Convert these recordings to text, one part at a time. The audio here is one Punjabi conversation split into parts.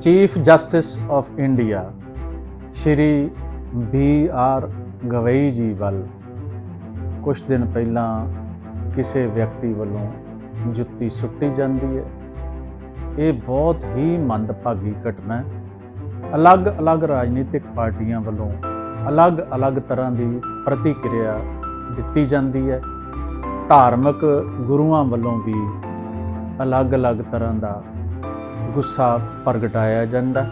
Chief justice of India Shri B R Gavai ji ਵੱਲ ਕੁਝ ਦਿਨ ਪਹਿਲਾਂ ਕਿਸੇ ਵਿਅਕਤੀ ਵੱਲੋਂ ਜੁੱਤੀ ਸੁੱਟੀ ਜਾਂਦੀ ਹੈ। ਇਹ ਬਹੁਤ ਹੀ ਮੰਦਭਾਗੀ ਘਟਨਾ ਹੈ। ਅਲੱਗ-ਅਲੱਗ ਰਾਜਨੀਤਿਕ ਪਾਰਟੀਆਂ ਵੱਲੋਂ ਅਲੱਗ-ਅਲੱਗ ਤਰ੍ਹਾਂ ਦੀ ਪ੍ਰਤੀਕਿਰਿਆ ਦਿੱਤੀ ਜਾਂਦੀ ਹੈ। ਧਾਰਮਿਕ ਗੁਰੂਆਂ ਵੱਲੋਂ ਵੀ ਅਲੱਗ-ਅਲੱਗ ਤਰ੍ਹਾਂ ਦਾ ਗੁੱਸਾ ਪ੍ਰਗਟਾਇਆ ਜਾਂਦਾ।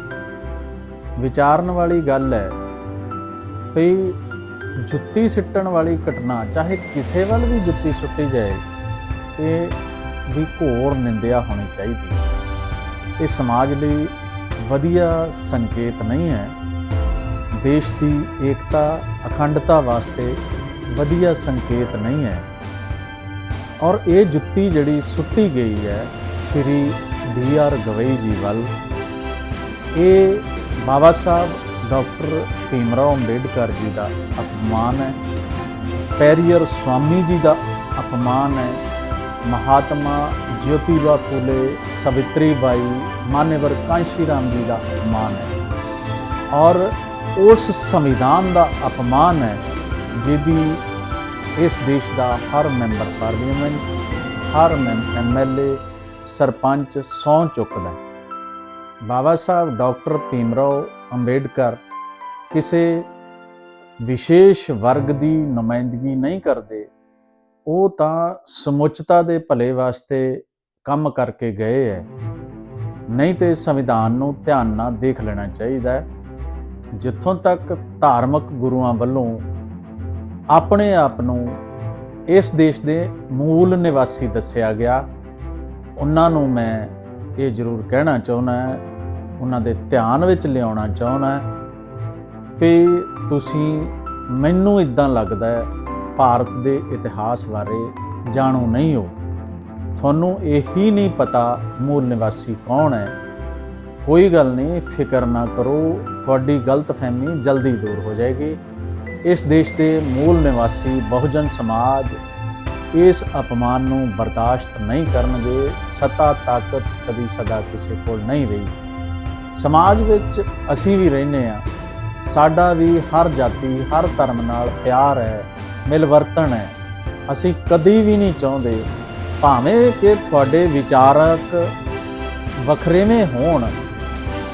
ਵਿਚਾਰਨ ਵਾਲੀ ਗੱਲ ਹੈ ਵੀ ਜੁੱਤੀ ਸਿੱਟਣ ਵਾਲੀ ਘਟਨਾ, ਚਾਹੇ ਕਿਸੇ ਵੱਲ ਵੀ ਜੁੱਤੀ ਸੁੱਟੀ ਜਾਏ, ਇਹ ਦੀ ਘੋਰ ਨਿੰਦਿਆ ਹੋਣੀ ਚਾਹੀਦੀ ਹੈ। ਇਹ ਸਮਾਜ ਲਈ ਵਧੀਆ ਸੰਕੇਤ ਨਹੀਂ ਹੈ। ਦੇਸ਼ ਦੀ ਏਕਤਾ, ਅਖੰਡਤਾ ਵਾਸਤੇ ਵਧੀਆ ਸੰਕੇਤ ਨਹੀਂ ਹੈ। ਔਰ ਇਹ ਜੁੱਤੀ ਜਿਹੜੀ ਸੁੱਟੀ ਗਈ ਹੈ, ਸ਼੍ਰੀ ਬੀ ਆਰ ਗਵਈ ਜੀ ਵੱਲ, ਇਹ ਬਾਬਾ ਸਾਹਿਬ ਡਾਕਟਰ ਭੀਮਰਾਓ ਅੰਬੇਡਕਰ ਜੀ ਦਾ ਅਪਮਾਨ ਹੈ, ਪੈਰੀਅਰ ਸਵਾਮੀ ਜੀ ਦਾ ਅਪਮਾਨ ਹੈ, ਮਹਾਤਮਾ ਜੋਤੀਬਾ ਫੂਲੇ ਸਵਿਤਰੀ ਬਾਈ ਮਾਨਵਰ ਕਾਂਸ਼ੀ ਰਾਮ ਜੀ ਦਾ ਅਪਮਾਨ ਹੈ ਔਰ ਉਸ ਸੰਵਿਧਾਨ ਦਾ ਅਪਮਾਨ ਹੈ ਜਿਹਦੀ ਇਸ ਦੇਸ਼ ਦਾ ਹਰ ਮੈਂਬਰ ਪਾਰਲੀਮੈਂਟ, ਹਰ ਐਮਐਲਏ ਸਰਪੰਚ ਸੌਂ ਚੁੱਕਦਾ ਬਾਬਾ ਸਾਹਿਬ ਡਾਕਟਰ ਭੀਮਰਾਓ ਅੰਬੇਡਕਰ ਕਿਸੇ ਵਿਸ਼ੇਸ਼ ਵਰਗ ਦੀ ਨੁਮਾਇੰਦਗੀ ਨਹੀਂ ਕਰਦੇ, ਉਹ ਤਾਂ ਸਮੁੱਚਤਾ ਦੇ ਭਲੇ ਵਾਸਤੇ ਕੰਮ ਕਰਕੇ ਗਏ ਹੈ। ਨਹੀਂ ਤੇ ਸੰਵਿਧਾਨ ਨੂੰ ਧਿਆਨ ਨਾਲ ਦੇਖ ਲੈਣਾ ਚਾਹੀਦਾ ਹੈ, ਜਿੱਥੋਂ ਤੱਕ ਧਾਰਮਿਕ ਗੁਰੂਆਂ ਵੱਲੋਂ ਆਪਣੇ ਆਪ ਨੂੰ ਇਸ ਦੇਸ਼ ਦੇ ਮੂਲ ਨਿਵਾਸੀ ਦੱਸਿਆ ਗਿਆ ਉਹਨਾਂ ਨੂੰ ਮੈਂ ਇਹ ਜ਼ਰੂਰ ਕਹਿਣਾ ਚਾਹੁੰਦਾ ਉਹਨਾਂ ਦੇ ਧਿਆਨ ਵਿੱਚ ਲਿਆਉਣਾ ਚਾਹੁੰਦਾ ਵੀ ਤੁਸੀਂ ਮੈਨੂੰ ਇਦਾਂ ਲੱਗਦਾ ਹੈ, ਭਾਰਤ ਦੇ ਇਤਿਹਾਸ ਬਾਰੇ ਜਾਣੂ ਨਹੀਂ ਹੋ। ਤੁਹਾਨੂੰ ਇਹੀ ਨਹੀਂ ਪਤਾ ਮੂਲ ਨਿਵਾਸੀ ਕੌਣ ਹੈ। ਕੋਈ ਗੱਲ ਨਹੀਂ, ਫਿਕਰ ਨਾ ਕਰੋ, ਤੁਹਾਡੀ ਗਲਤਫਹਿਮੀ ਜਲਦੀ ਦੂਰ ਹੋ ਜਾਏਗੀ। ਇਸ ਦੇਸ਼ ਦੇ ਮੂਲ ਨਿਵਾਸੀ, ਬਹੁਜਨ ਸਮਾਜ ਇਸ ਅਪਮਾਨ ਨੂੰ ਬਰਦਾਸ਼ਤ ਨਹੀਂ ਕਰਨਗੇ ਸੱਤਾ ਤਾਕਤ ਕਦੀ ਸਦਾ ਕਿਸੇ ਕੋਲ ਨਹੀਂ ਰਹੀ। ਸਮਾਜ ਵਿੱਚ ਅਸੀਂ ਵੀ ਰਹਿੰਦੇ ਆ ਸਾਡਾ ਵੀ ਹਰ ਜਾਤੀ, ਹਰ ਧਰਮ ਨਾਲ ਪਿਆਰ ਹੈ, ਮਿਲਵਰਤਨ ਹੈ। ਅਸੀਂ ਕਦੀ ਵੀ ਨਹੀਂ ਚਾਹੁੰਦੇ, ਭਾਵੇਂ ਕਿ ਤੁਹਾਡੇ ਵਿਚਾਰਕ ਵੱਖਰੇਵੇਂ ਹੋਣ,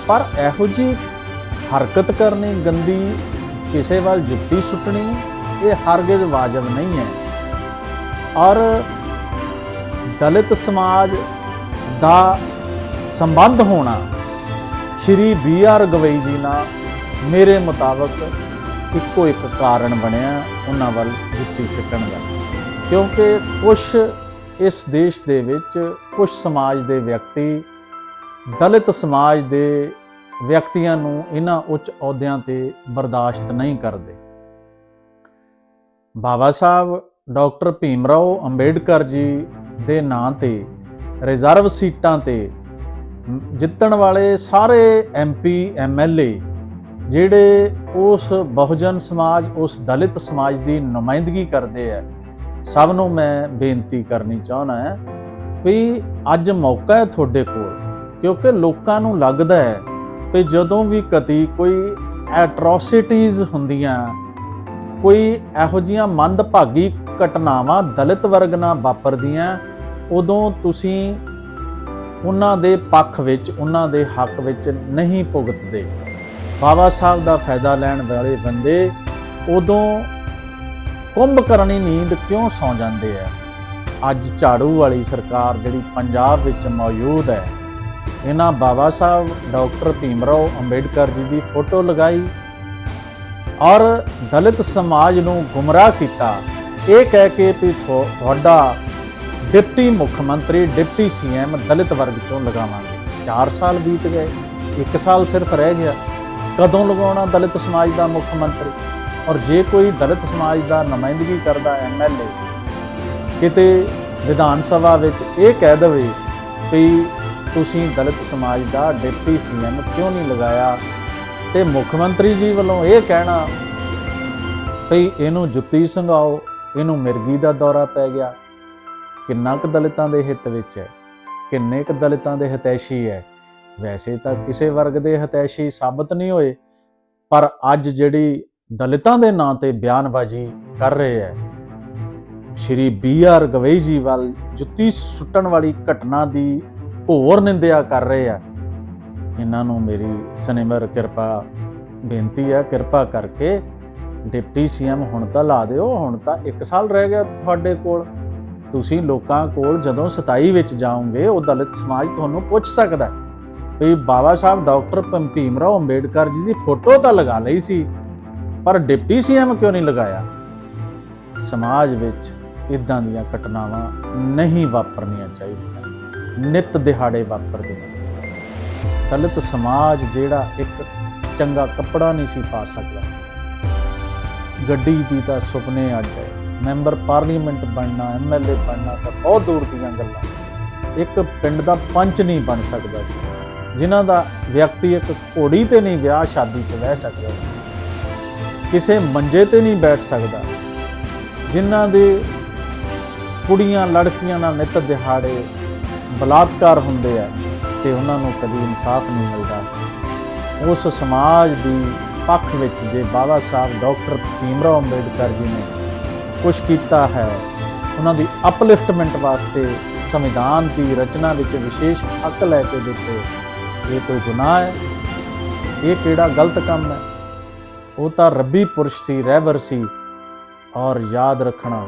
ਪਰ ਇਹੋ ਜੀ ਹਰਕਤ ਕਰਨੀ, ਗੰਦੀ, ਕਿਸੇ ਵੱਲ ਜੁੱਤੀ ਸੁੱਟਣੀ, ਇਹ ਹਰਗਿਜ਼ ਵਾਜਬ ਨਹੀਂ ਹੈ। ਔਰ ਦਲਿਤ ਸਮਾਜ ਦਾ ਸੰਬੰਧ ਹੋਣਾ ਸ਼੍ਰੀ ਬੀ ਆਰ ਗਵਈ ਜੀ ਨਾਲ ਮੇਰੇ ਮੁਤਾਬਕ ਇੱਕੋ ਇੱਕ ਕਾਰਨ ਬਣਿਆ ਉਹਨਾਂ ਵੱਲ ਜੁੱਤੀ ਸਿੱਟਣ ਦਾ। ਕਿਉਂਕਿ ਕੁਝ ਇਸ ਦੇਸ਼ ਦੇ ਵਿੱਚ ਕੁਝ ਸਮਾਜ ਦੇ ਵਿਅਕਤੀ ਦਲਿਤ ਸਮਾਜ ਦੇ ਵਿਅਕਤੀਆਂ ਨੂੰ ਇਹਨਾਂ ਉੱਚ ਅਹੁਦਿਆਂ ਤੇ ਬਰਦਾਸ਼ਤ ਨਹੀਂ ਕਰਦੇ। ਬਾਬਾ ਸਾਹਿਬ ਡਾਕਟਰ ਭੀਮਰਾਓ ਅੰਬੇਡਕਰ ਜੀ ਦੇ ਨਾਂ ਤੇ, ਰਿਜ਼ਰਵ ਸੀਟਾਂ ਤੇ ਜਿੱਤਣ ਵਾਲੇ ਸਾਰੇ ਐਮਪੀ ਐਮਐਲਏ ਜਿਹੜੇ ਉਸ ਬਹੁਜਨ ਸਮਾਜ, ਉਸ ਦਲਿਤ ਸਮਾਜ ਦੀ ਨੁਮਾਇੰਦਗੀ ਕਰਦੇ ਆ, ਸਭ ਨੂੰ ਮੈਂ ਬੇਨਤੀ ਕਰਨੀ ਚਾਹੁੰਦਾ ਹੈ ਵੀ ਅੱਜ ਮੌਕਾ ਹੈ ਤੁਹਾਡੇ ਕੋਲ, ਕਿਉਂਕਿ ਲੋਕਾਂ ਨੂੰ ਲੱਗਦਾ ਹੈ ਵੀ ਜਦੋਂ ਵੀ ਕਦੀ ਕੋਈ ਐਟਰੋਸਿਟੀਜ਼ ਹੁੰਦੀਆਂ ਕੋਈ ਇਹੋ ਜੀਆਂ ਮੰਦਭਾਗੀ ਘਟਨਾਵਾਂ ਦਲਿਤ ਵਰਗ ਨਾਲ ਵਾਪਰਦੀਆਂ, ਉਦੋਂ ਤੁਸੀਂ ਉਹਨਾਂ ਦੇ ਪੱਖ ਵਿੱਚ, ਉਹਨਾਂ ਦੇ ਹੱਕ ਵਿੱਚ ਨਹੀਂ ਭੁਗਤਦੇ। ਬਾਬਾ ਸਾਹਿਬ ਦਾ ਫਾਇਦਾ ਲੈਣ ਵਾਲੇ ਬੰਦੇ ਉਦੋਂ ਕੁੰਭ ਕਰਨੀ ਨੀਂਦ ਕਿਉਂ ਸੌ ਜਾਂਦੇ ਆ? ਅੱਜ ਝਾੜੂ ਵਾਲੀ ਸਰਕਾਰ ਜਿਹੜੀ ਪੰਜਾਬ ਵਿੱਚ ਮੌਜੂਦ ਹੈ, ਇਹਨਾਂ ਬਾਬਾ ਸਾਹਿਬ, ਡਾਕਟਰ ਭੀਮਰਾਓ ਅੰਬੇਡਕਰ ਜੀ ਦੀ ਫੋਟੋ ਲਗਾਈ ਔਰ ਦਲਿਤ ਸਮਾਜ ਨੂੰ ਗੁੰਮਰਾਹ ਕੀਤਾ, ਇਹ ਕਹਿ ਕੇ ਵੀ ਤੁਹਾ- ਤੁਹਾਡਾ ਡਿਪਟੀ ਮੁੱਖ ਮੰਤਰੀ, ਡਿਪਟੀ ਸੀਐਮ ਦਲਿਤ ਵਰਗ ਚੋਂ ਲਗਾਵਾਂਗੇ। 4 ਸਾਲ ਬੀਤ ਗਏ 1 ਸਾਲ ਸਿਰਫ ਰਹਿ ਗਿਆ। ਕਦੋਂ ਲਗਾਉਣਾ ਦਲਿਤ ਸਮਾਜ ਦਾ ਮੁੱਖ ਮੰਤਰੀ? ਔਰ ਜੇ ਕੋਈ ਦਲਿਤ ਸਮਾਜ ਦਾ ਨੁਮਾਇੰਦਗੀ ਕਰਦਾ ਐਮਐਲਏ ਕਿਤੇ ਵਿਧਾਨ ਸਭਾ ਵਿੱਚ ਇਹ ਕਹਿ ਦਵੇ ਵੀ ਤੁਸੀਂ ਦਲਿਤ ਸਮਾਜ ਦਾ ਡਿਪਟੀ ਸੀਐਮ ਕਿਉਂ ਨਹੀਂ ਲਗਾਇਆ? ਤੇ ਮੁੱਖ ਮੰਤਰੀ ਜੀ ਵੱਲੋਂ ਇਹ ਕਹਿਣਾ ਵੀ ਇਹਨੂੰ ਜੁੱਤੀ ਸੰਘਾਓ, ਇਹਨੂੰ ਮਿਰਗੀ ਦਾ ਦੌਰਾ ਪੈ ਗਿਆ। ਕਿੰਨਾ ਕੁ ਦਲਿਤਾਂ ਦੇ ਹਿੱਤ ਵਿੱਚ ਹੈ, ਕਿੰਨੇ ਕੁ ਦਲਿਤਾਂ ਦੇ ਹਿਤੈਸ਼ੀ ਹੈ। ਵੈਸੇ ਤਾਂ ਕਿਸੇ ਵਰਗ ਦੇ ਹਤੈਸ਼ੀ ਸਾਬਤ ਨਹੀਂ ਹੋਏ, ਪਰ ਅੱਜ ਜਿਹੜੀ ਦਲਿਤਾਂ ਦੇ ਨਾਂ ਤੇ ਬਿਆਨਬਾਜ਼ੀ ਕਰ ਰਹੇ ਹੈ, ਸ਼੍ਰੀ ਬੀ ਆਰ ਗਵਈ ਜੀ ਵੱਲ ਜੁੱਤੀ ਸੁੱਟਣ ਵਾਲੀ ਘਟਨਾ ਦੀ ਘੋਰ ਨਿੰਦਿਆ ਕਰ ਰਹੇ ਆ। ਇਹਨਾਂ ਨੂੰ ਮੇਰੀ ਸਨੇਮਰ ਕਿਰਪਾ ਬੇਨਤੀ ਆ, ਕਿਰਪਾ ਕਰਕੇ ਡਿਪਟੀ ਸੀਐਮ ਹੁਣ ਤਾਂ ਲਾ ਦਿਓ, ਹੁਣ ਤਾਂ 1 ਸਾਲ ਰਹਿ ਗਿਆ ਤੁਹਾਡੇ ਕੋਲ। ਤੁਸੀਂ ਲੋਕਾਂ ਕੋਲ ਜਦੋਂ 27 ਵਿੱਚ ਜਾਓਗੇ, ਉਹ ਦਲਿਤ ਸਮਾਜ ਤੁਹਾਨੂੰ ਪੁੱਛ ਸਕਦਾ ਵੀ ਬਾਬਾ ਸਾਹਿਬ ਡਾਕਟਰ ਭੀਮ ਰਾਓ ਅੰਬੇਡਕਰ ਜੀ ਦੀ ਫੋਟੋ ਤਾਂ ਲਗਾ ਲਈ ਸੀ, ਪਰ ਡਿਪਟੀ ਸੀਐਮ ਕਿਉਂ ਨਹੀਂ ਲਗਾਇਆ? ਸਮਾਜ ਵਿੱਚ ਇਦਾਂ ਦੀਆਂ ਘਟਨਾਵਾਂ ਨਹੀਂ ਵਾਪਰਨੀਆਂ ਚਾਹੀਦੀਆਂ, ਨਿਤ ਦਿਹਾੜੇ ਵਾਪਰਦੀਆਂ ਦਲਿਤ ਸਮਾਜ ਜਿਹੜਾ ਇੱਕ ਚੰਗਾ ਕੱਪੜਾ ਨਹੀਂ ਸੀ ਪਾ ਸਕਦਾ। ਗੱਡੀ ਦੀ ਤਾਂ ਸੁਪਨੇ ਅੱਡ ਹੈ। ਮੈਂਬਰ ਪਾਰਲੀਮੈਂਟ ਬਣਨਾ ਐਮਐਲਏ ਬਣਨਾ ਤਾਂ ਬਹੁਤ ਦੂਰ ਦੀਆਂ ਗੱਲਾਂ। ਇੱਕ ਪਿੰਡ ਦਾ ਪੰਚ ਨਹੀਂ ਬਣ ਸਕਦਾ ਸੀ। ਜਿਨ੍ਹਾਂ ਦਾ ਵਿਅਕਤੀ ਇੱਕ ਘੋੜੀ ਤੇ ਨਹੀਂ ਵਿਆਹ, ਸ਼ਾਦੀ 'ਚ ਰਹਿ ਸਕਦਾ ਸੀ। ਕਿਸੇ ਮੰਜੇ ਤੇ ਨਹੀਂ ਬੈਠ ਸਕਦਾ। ਜਿਨ੍ਹਾਂ ਦੇ ਕੁੜੀਆਂ, ਲੜਕੀਆਂ ਨਾਲ ਨਿਤ ਦਿਹਾੜੇ ਬਲਾਤਕਾਰ ਹੁੰਦੇ ਆ। ਤੇ ਉਹਨਾਂ ਨੂੰ ਕਦੀ ਇਨਸਾਫ ਨਹੀਂ ਮਿਲਦਾ। ਉਸ ਸਮਾਜ ਦੀ ਪੱਖ ਵਿੱਚ ਜੇ ਬਾਬਾ ਸਾਹਿਬ ਡਾਕਟਰ ਭੀਮਰਾਓ ਅੰਬੇਡਕਰ ਜੀ ਨੇ ਕੁਝ ਕੀਤਾ ਹੈ, ਉਹਨਾਂ ਦੀ ਅਪਲਿਫਟਮੈਂਟ ਵਾਸਤੇ ਸੰਵਿਧਾਨ ਦੀ ਰਚਨਾ ਵਿੱਚ ਵਿਸ਼ੇਸ਼ ਹੱਕ ਲੈ ਕੇ ਦਿੱਤੇ। ਇਹ ਕੋਈ ਗੁਨਾਹ ਹੈ? ਇਹ ਕਿਹੜਾ ਗਲਤ ਕੰਮ ਹੈ? ਉਹ ਤਾਂ ਰੱਬੀ ਪੁਰਸ਼ ਸੀ, ਰਹਿਬਰ ਸੀ। ਔਰ ਯਾਦ ਰੱਖਣਾ,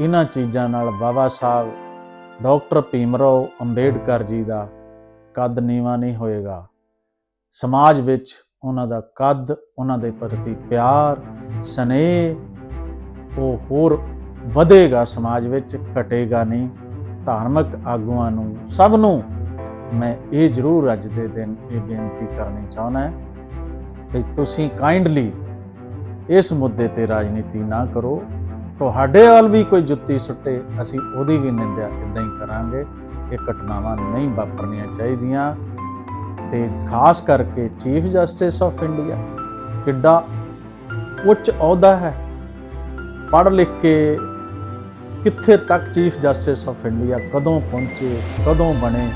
ਇਹਨਾਂ ਚੀਜ਼ਾਂ ਨਾਲ ਬਾਬਾ ਸਾਹਿਬ, ਡਾਕਟਰ ਭੀਮਰਾਓ ਅੰਬੇਡਕਰ ਜੀ ਦਾ ਕੱਦ ਨੀਵਾ ਨਹੀਂ ਹੋਏਗਾ। ਸਮਾਜ ਵਿੱਚ ਉਹਨਾਂ ਦਾ ਕੱਦ, ਉਹਨਾਂ ਦੇ ਪ੍ਰਤੀ ਪਿਆਰ, ਸਨੇਹ, ਉਹ ਹੋਰ ਵਧੇਗਾ। ਸਮਾਜ ਵਿੱਚ ਘਟੇਗਾ ਨਹੀਂ। ਧਾਰਮਿਕ ਆਗੂਆਂ ਨੂੰ, ਸਭ ਨੂੰ ਮੈਂ ਇਹ ਜ਼ਰੂਰ ਅੱਜ ਦੇ ਦਿਨ ਇਹ ਬੇਨਤੀ ਕਰਨੀ ਚਾਹੁੰਦਾ ਕਿ ਤੁਸੀਂ ਕਾਈਂਡਲੀ ਇਸ ਮੁੱਦੇ ਤੇ ਰਾਜਨੀਤੀ ਨਾ ਕਰੋ। ਤੁਹਾਡੇ ਵੱਲ ਵੀ ਕੋਈ ਜੁੱਤੀ ਸੁੱਟੇ, ਅਸੀਂ ਉਹਦੀ ਵੀ ਨਿੰਦਿਆ ਇਦਾਂ ਹੀ ਕਰਾਂਗੇ। ਇਹ ਘਟਨਾਵਾਂ ਨਹੀਂ ਵਾਪਰਨੀਆਂ ਚਾਹੀਦੀਆਂ ਤੇ ਖਾਸ ਕਰਕੇ ਚੀਫ ਜਸਟਿਸ ਆਫ ਇੰਡੀਆ ਕਿੱਡਾ ਉੱਚ ਅਹੁਦਾ ਹੈ। ਪੜ੍ਹ ਲਿਖ ਕੇ ਕਿੱਥੇ ਤੱਕ ਚੀਫ ਜਸਟਿਸ ਆਫ ਇੰਡੀਆ ਕਦੋਂ ਪਹੁੰਚੇ, ਕਦੋਂ ਬਣੇ,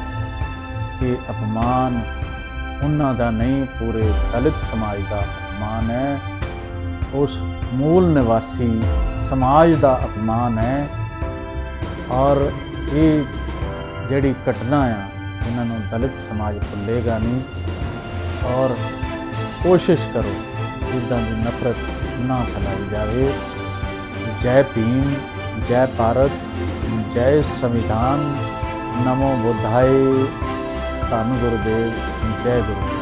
ਇਹ ਅਪਮਾਨ ਉਹਨਾਂ ਦਾ ਨਹੀਂ, ਪੂਰੇ ਦਲਿਤ ਸਮਾਜ ਦਾ ਅਪਮਾਨ ਹੈ। ਉਸ ਮੂਲ ਨਿਵਾਸੀ ਸਮਾਜ ਦਾ ਅਪਮਾਨ ਹੈ ਔਰ ਇਹ ਜਿਹੜੀ ਘਟਨਾ ਆ, ਇਹਨਾਂ ਨੂੰ ਦਲਿਤ ਸਮਾਜ ਭੁੱਲੇਗਾ ਨਹੀਂ। ਔਰ ਕੋਸ਼ਿਸ਼ ਕਰੋ ਇਦਾਂ ਦੀ ਨਫ਼ਰਤ ਨਾ ਫੈਲਾਈ ਜਾਵੇ। ਜੈ ਭੀਮ, ਜੈ ਭਾਰਤ, ਜੈ ਸੰਵਿਧਾਨ। ਨਮੋ ਬੁੱਧਾਏ। ਧੰਨ ਗੁਰਦੇਵ, ਜੈ ਗੁਰੂ।